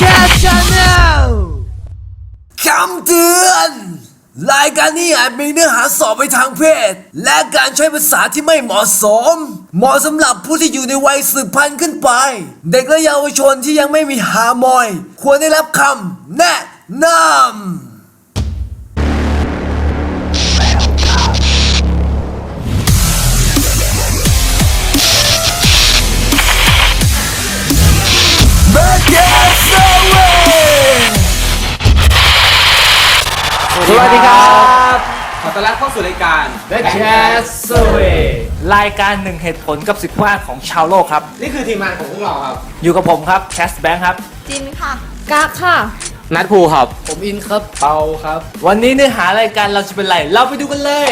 แคสชาแนลคำเตือน รายการนี้อาจมีเนื้อหาสอบไปทางเพศ และการใช้ภาษาที่ไม่เหมาะสม เหมาะสำหรับผู้ที่อยู่ในวัยสืบพันธุ์ขึ้นไป เด็กและเยาวชนที่ยังไม่มีฮาร์มอย ควรได้รับคำแนะนำ สวัสดีครับ ขอต้อนรับเข้าสู่รายการ The Jazz Survey รายการหนึ่งเหตุผลกับสิบว่าของชาวโลกครับ นี่คือทีมงานของพวกเราครับ อยู่กับผมครับแคสแบงค์ครับ จินค่ะกากค่ะ นัดภูครับ ผมอินครับเปาครับ วันนี้เนื้อหารายการเราจะเป็นไร เราไปดูกันเลย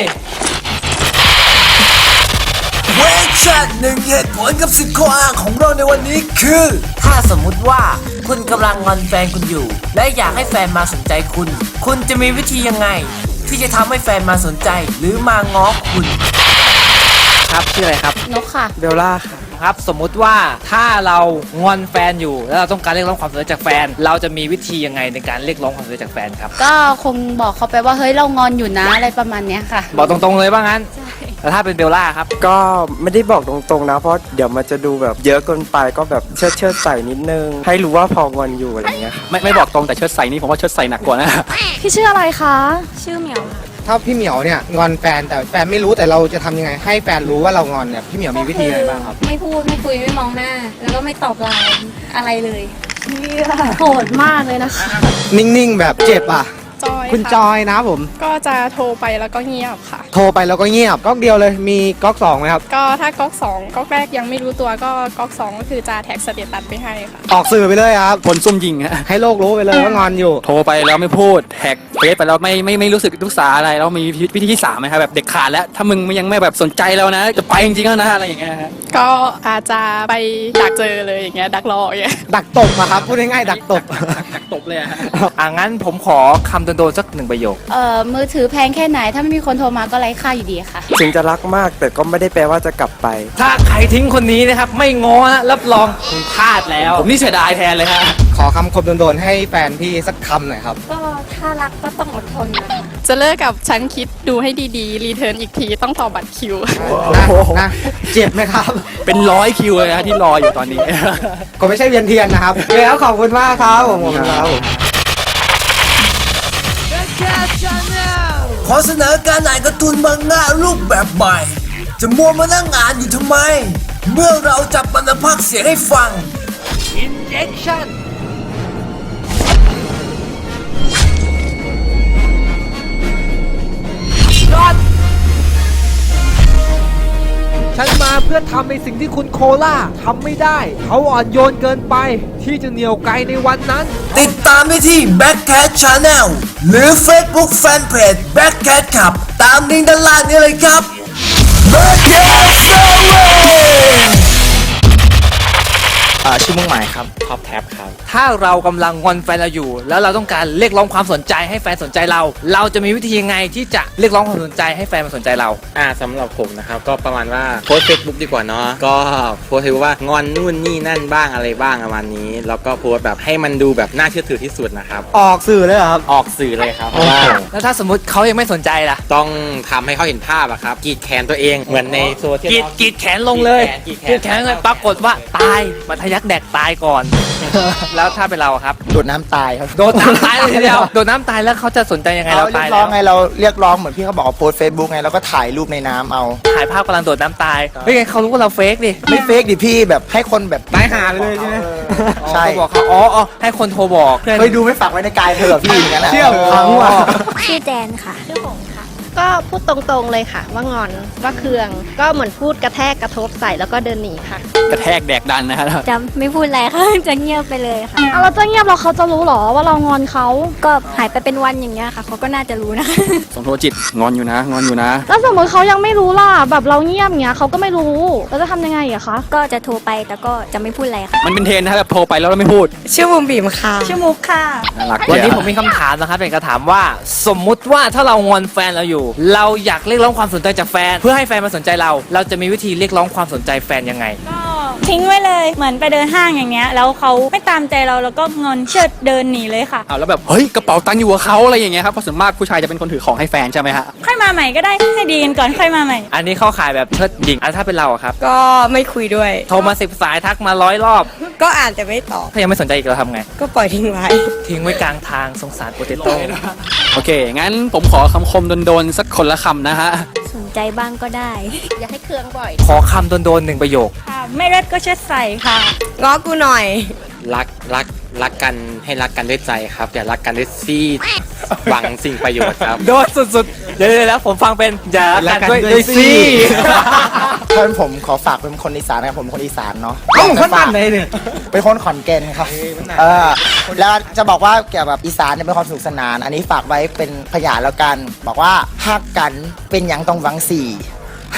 เวชันหนึ่งเหตุผลกับสิบข้ออ้างของเราในวันนี้คือ ถ้าสมมุติว่าคุณกำลังงอนแฟนคุณอยู่ และอยากให้แฟนมาสนใจคุณ คุณจะมีวิธียังไง ที่จะทำให้แฟนมาสนใจ หรือมาง้อคุณ ครับชื่ออะไรครับ นกค่ะ เบลล่าครับ สมมุติว่าถ้าเรางอนแฟนอยู่ แล้วเราต้องการเรียกร้องความสนใจจากแฟน เราจะมีวิธียังไงในการเรียกร้องความสนใจจากแฟนครับ ก็คงบอกเขาไปว่าเฮ้ยเรางอนอยู่นะอะไรประมาณเนี้ยค่ะ บอกตรงๆเลยว่างั้น ใช่ แล้วถ้าเป็นเบลล่าครับ ก็ไม่ได้บอกตรงๆนะ เพราะเดี๋ยวมันจะดูแบบเยอะเกินไปก็แบบเชิดเชิดๆใส่นิดนึง ให้รู้ว่าพองอนอยู่อะไรเงี้ยครับไม่ไม่บอกตรงแต่เชิดใส่นี่ผมว่าเชิดใส่หนักกว่านะ พี่ชื่ออะไรคะ ชื่อเหมียวค่ะถ้าพี่เหมียวเนี่ยงอนแฟนแต่แฟนไม่รู้แต่เราจะทำยังไง ให้แฟนรู้ว่าเรางอนเนี่ยพี่เหมียวมีวิธียังไงบ้างครับ ไม่พูดไม่คุยไม่มองหน้า แล้วก็ไม่ตอบไลน์อะไรเลยโหดมากเลยนะคะ นิ่งๆแบบเจ็บอะจอย คุณจค่ะอยนะครับผม ก็จะโทรไปแล้วก็เงียบค่ะ โทรไปแล้วก็เงียบก๊อกเดียวเลยมีก๊อกสองไหมครับ ก็ถ้าก๊อกสองก๊อกแรกยังไม่รู้ตัวก็ก๊อกสองก็คือจะแท็กสเตตัสไปให้ค่ะ ออกสื่อไปเลยครับ คนซุ่มยิงฮะให้โลกรู้ไปเลยว่างอนอยู่ โทรไปแล้วไม่พูดแท็กเฟซไปแล้วไม่ไม่ไม่รู้สึกรู้สาอะไรแล้วมีวิธีที่สามไหมครับแบบเด็กขาดแล้ว ถ้ามึงยังไม่แบบสนใจแล้วนะ จะไปจริงๆแล้วนะอะไรอย่างเงี้ยฮะก็อาจจะไปดักเจอเลยอย่างเงี้ยดักรออย่างเงี้ยดักตบอะครับพูดง่ายๆดักตบตักตบเลยอะฮะ อะงั้นผมขอคำโดนๆสักหนึ่งประโยค เอ่อมือถือแพงแค่ไหน ถ้าไม่มีคนโทรมาก็ไร้ค่าอยู่ดีค่ะ ถึงจะรักมากแต่ก็ไม่ได้แปลว่าจะกลับไป ถ้าใครทิ้งคนนี้นะครับ ไม่ง้อนะรับรองคุณพลาดแล้ว ผมนี่เสียดายแทนเลยฮะขอคำคมโดนๆให้แฟนพี่สักคำหน่อยครับ ก็ถ้ารักก็ต้องอดทนนะคะจะเลิกกับฉันคิดดูให้ดีๆ รีเทิร์นอีกทีต้องต่อบัตรคิวนะนะ เจ็บไหมครับ เป็นร้อยคิวเลยนะที่รออยู่ตอนนี้ ก็ไม่ใช่เวียนเทียนนะครับ แล้วขอบคุณมากครับผมผมครับ ขอเสนอการอ่านการ์ตูนมังงะรูปแบบใหม่ จะมัวมานั่งอ่านอยู่ทำไม เมื่อเราจับมันมาพักเสียงให้ฟัง injection เพื่อทำในสิ่งที่คุณโคล่าทำไม่ได้ เขาอ่อนโยนเกินไป ที่จะเหนี่ยวไกลในวันนั้น ติดตามได้ที่ Backcat Channel หรือ Facebook Fanpage Backcat ครับตามลิงก์ด้านล่างนี้เลยครับ Backcat Survey ชื่อมุ่งหมายครับ ท็อปแท็บครับ ถ้าเรากำลังงอนแฟนเราอยู่ แล้วเราต้องการเรียกร้องความสนใจให้แฟนสนใจเรา เราจะมีวิธียังไงที่จะเรียกร้องความสนใจให้แฟนมาสนใจเรา อ่าสำหรับผมนะครับ ก็ประมาณว่าโพสเฟซบุ๊กดีกว่าเนาะก็โพสต์ว่างอนนู่นนี่นั่นบ้างอะไรบ้างประมาณนี้ แล้วก็โพสต์แบบให้มันดูแบบน่าเชื่อถือที่สุดนะครับ ออกสื่อเลยเหรอครับ ออกสื่อเลยครับเพราะว่าแล้วถ้าสมมติเขายังไม่สนใจล่ะต้องทำให้เขาเห็นภาพอะครับกรีดแขนตัวเองเหมือนในโซเชียล กรีดกรีดแขนลงเลยกรีดแขนกรีดแขนเลยปรากฏว่าตายมาทะยักแดกตายก่อนแล้วถ้าเป็นเราอะครับ โดดน้ำตายครับโดนน้ำตายเลยทีเดียวโดนน้ำตายแล้วเขาจะสนใจยังไงเราเราเรีตายกแล้ร้อวงไงเราเรียกร้องเหมือนพี่เขาบอกว่าโพสเฟซบุ๊กไงเราก็ถ่ายรูปในน้ำเอา ถ่ายภาพกำลังโดดน้ำตายเฮ้ยเขารู้ว่าเราเฟกดิไม่เฟกดิพี่แบบให้คนแบบตายหาไปเลยใช่ไหม ใช่เขาบอกเขาอ๋ออ๋อให้คนโทรบอกเพื่อนเคยดูไม่ฝากไว้ในกายเธอพี่อย่างนั้นแหละเชี่ยวพังว่ะชื่อแจนค่ะชื่อหงค่ะ ก็พูดตรงๆเลยค่ะ ว่างอนว่าเคือง ก็เหมือนพูดกระแทกกระทบใส่แล้วก็เดินหนีค่ะ กระแทกแดกดันนะฮะจะไม่พูดอะไรค่ะ จะเงียบไปเลยค่ะเอาเราจะเงียบเราเขาจะรู้หรอว่าเรางอนเขาก็หายไปเป็นวันอย่างเงี้ยค่ะเขาก็น่าจะรู้นะสมโทษจิตงอนอยู่นะ งอนอยู่นะแล้วสมมติเขายังไม่รู้ล่ะแบบเราเงียบเงี้ยเขาก็ไม่รู้เราจะทำยังไงอะคะก็จะโทรไปแต่ก็จะไม่พูดอะไรค่ะ มันเป็นเทรนนะฮะแบบโทรไปแล้วเราไม่พูดชื่อบุมบีมค่ะ ชื่อมุกค่ะ น่ารักวันนี้เชียวผมมีคำถามนะครับเป็นคำถามว่า สมมุติว่าถ้าเรางอนแฟนเราอยู่เราอยากเรียกร้องความสนใจจากแฟน เพื่อให้แฟนมาสนใจเรา เราจะมีวิธีเรียกร้องความสนใจแฟนยังไง ก็ทิ้งไว้เลยเหมือนไปเดินห้างอย่างเงี้ยแล้วเขาไม่ตามใจเราแล้วก็งอนเชิดเดินหนีเลยค่ะ เอาแล้วแบบเฮ้ยกระเป๋าตังค์อยู่กับเขาอะไรอย่างเงี้ยครับเพราะส่วนมากผู้ชายจะเป็นคนถือของให้แฟนใช่ไหมฮะค่อยมาใหม่ก็ได้ให้ดีกันก่อนค่อยมาใหม่ อันนี้เข้าข่ายแบบเชิดหญิงอันถ้าเป็นเราอะครับ ก็ไม่คุยด้วย โทรมาสิบสายทักมาร้อยรอบ ก็อ่านแต่ไม่ตอบ ถ้ายังไม่สนใจอีกเราทำไง ก็ปล่อยทิ้งไว้ ทิ้งไว้กลางทางสงสารโปเตโต้โอเค งั้นผมขอคำคมโดนๆสักคนละคำนะฮะ สนใจบ้างก็ได้ อย่าให้เครื่องบ่อย ขอคำโดนๆหนึ่งประโยค ค่ะ ไม่เลิศก็เชิดใส่ค่ะ ง้อกูหน่อย รักรักรักกันให้รักกันด้วยใจครับอย่ารักกันด้วยซีดหวังสิ่งประโยชน์ครับ โดนสุดๆ เดี๋ยวๆแล้วผมฟังเป็นอย่ารักกันด้วยด้วยสิถ้าเป็นผมขอฝากเป็นคนอีสานนะครับผมเป็นคนอีสานเนาะเอ้าคนบ้านไหนเนี่ย เป็นคนขอนแก่นครับเออแล้วจะบอกว่าเกี่ยวกับอีสานเนี่ยเป็นความสนุกสนาน อันนี้ฝากไว้เป็นพยานแล้วกัน บอกว่าฮักกันเป็นหยังต้องหวังสี่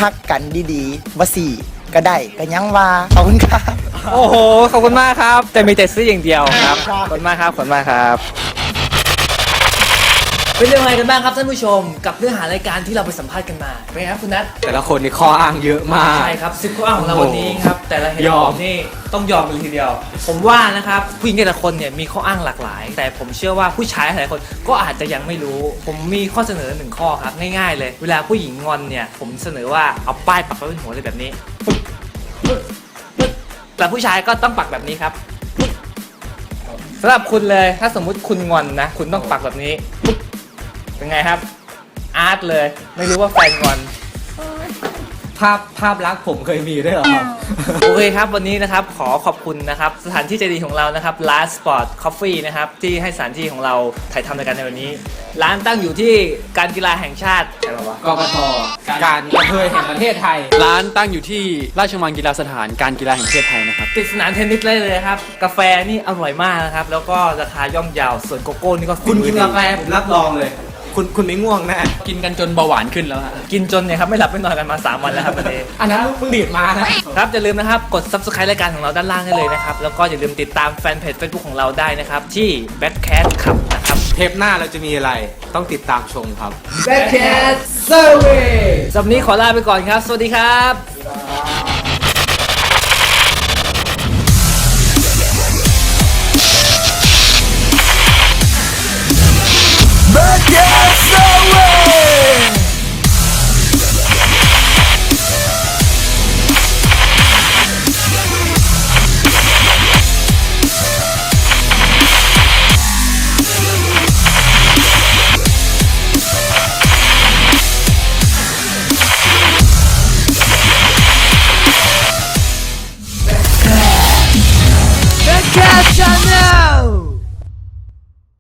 ฮักกันดีๆว่าสี่ ก็ได้ก็ยังว่าขอบคุณครับ โอ้โห ขอบคุณมากครับ แต่มีแต่ซื้ออย่างเดียวครับ ขอบคุณมากครับ ขอบคุณมากครับ เป็นเรื่องอะไรกันบ้างครับท่านผู้ชม กับเนื้อหารายการที่เราไปสัมภาษณ์กันมาเป็นไงครับคุณนัทแต่ละคนนี่ข้ออ้างเยอะมาก ใช่ครับซิกข้ออ้างของเราวันนี้ครับ แต่ละเหตุยผอลมนี่ต้องยอมกันเลยทีเดียว ผมว่านะครับผู้หญิงแต่ละคนเนี่ยมีข้ออ้างหลากหลาย แต่ผมเชื่อว่าผู้ชายหลายคนก็อาจจะยังไม่รู้ ผมมีข้อเสนอหนึ่งข้อครับง่ายๆ เลย เวลาผู้หญิงงอนเนี่ยผมเสนอว่าเอาป้ายปักไว้บนหัวเลยแบบนี้ปึ๊กปึ๊กปึ๊กแต่ผู้ชายก็ต้องปักแบบนี้ครับปึ๊กสำหรับคุณเลยถ้าสมมุติคุณงอนนะคุณต้องปักแบบนี้ปึ๊ก เป็นไงครับ อาร์ตเลย ไม่รู้ว่าแฟนงอน ภาพภาพลักษณ์ผมเคยมีด้วยเหรอครับ โอเคครับ วันนี้นะครับขอขอบคุณนะครับ สถานที่ใจดีของเรานะครับ Last Sport Coffee นะครับ ที่ให้สถานที่ของเราถ่ายทำรายการในวันนี้ ร้านตั้งอยู่ที่การกีฬาแห่งชาติอะไรวะ กกทการกระเทยแห่งประเทศไทย ร้านตั้งอยู่ที่ราชมังกีฬาสถานการกีฬาแห่งประเทศไทยนะครับ ติดสนามเทนนิสเลยเลยครับ กาแฟนี่อร่อยมากนะครับ แล้วก็ราคาย่อมเยาวส่วนโกโก้นี่ก็คุณฝีมืกินดี กาแฟผมรับรองเลย คุณคุณไม่ง่วงแน่กินกันจนเบาหวานขึ้นแล้วฮะกินจนเนี่ยครับไม่หลับไม่นอนกันมา 3 วันแล้วครับวันนี้อันนั้นมึงดีดมานะครับอย่าลืมนะครับกด subscribe รายการของเราด้านล่างได้เลยนะครับแล้วก็อย่าลืมติดตามแฟนเพจ Facebook ของเราได้นะครับที่ Backcast ขับนะครับเทปหน้าเราจะมีอะไรต้องติดตามชมครับ Backcast Survey สำหรับวันนี้ขอลาไปก่อนครับ สวัสดีครับ